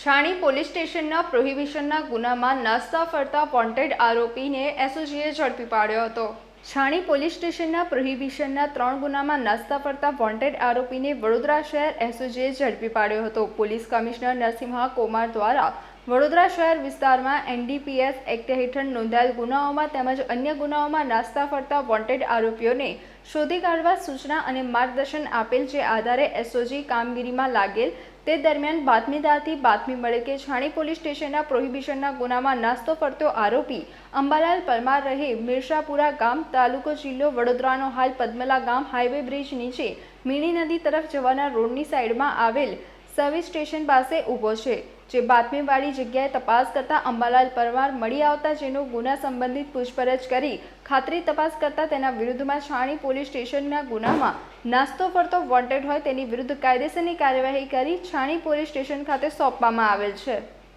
છાણી police સ્ટેશનના પ્રોહિબિશનના ગુનામાં નાસ્તા ફરતા વોન્ટેડ આરોપીને એસઓજીએ ઝડપી પાડ્યો હતો. છાણી પોલીસ સ્ટેશનના પ્રોહિબિશનના ત્રણ ગુનામાં નાસ્તા ફરતા વોન્ટેડ આરોપીને વડોદરા શહેર એસઓજીએ ઝડપી પાડ્યો હતો. પોલીસ કમિશનર નરસિંહા કોમાર દ્વારા વડોદરા શહેર વિસ્તારમાં એનડીપીએસ એક્ટ હેઠળ નોંધાયેલ ગુનાઓમાં તેમજ અન્ય ગુનાઓમાં નાસ્તા ફરતા વોન્ટેડ આરોપીઓને શોધી કાઢવા સૂચના અને માર્ગદર્શન આપેલ જે આધારે એસઓજી કામગીરીમાં લાગેલ તે દરમિયાન બાતમીદારથી બાતમી મળે કે છાણી પોલીસ સ્ટેશનના પ્રોહિબિશનના ગુનામાં નાસ્તો ફરતો આરોપી અંબાલાલ પરમાર રહે મિર્ષાપુરા ગામ, તાલુકો જિલ્લો વડોદરાનો હાલ પદ્મલા ગામ, હાઈવે બ્રિજ નીચે મીણી નદી તરફ જવાના રોડની સાઈડમાં આવેલ સર્વિસ સ્ટેશન પાસે ઊભો છે, જે બાતમીવાળી જગ્યાએ તપાસ કરતા અંબાલાલ પરમાર મળી આવતા જેનો ગુના સંબંધિત પૂછપરછ કરી ખાતરી તપાસ કરતા તેના વિરુદ્ધમાં છાણી પોલીસ સ્ટેશનના ગુનામાં નાસ્તો ફરતો વોન્ટેડ હોય તેની વિરુદ્ધ કાયદેસરની કાર્યવાહી કરી છાણી પોલીસ સ્ટેશન ખાતે સોંપવામાં આવેલ છે.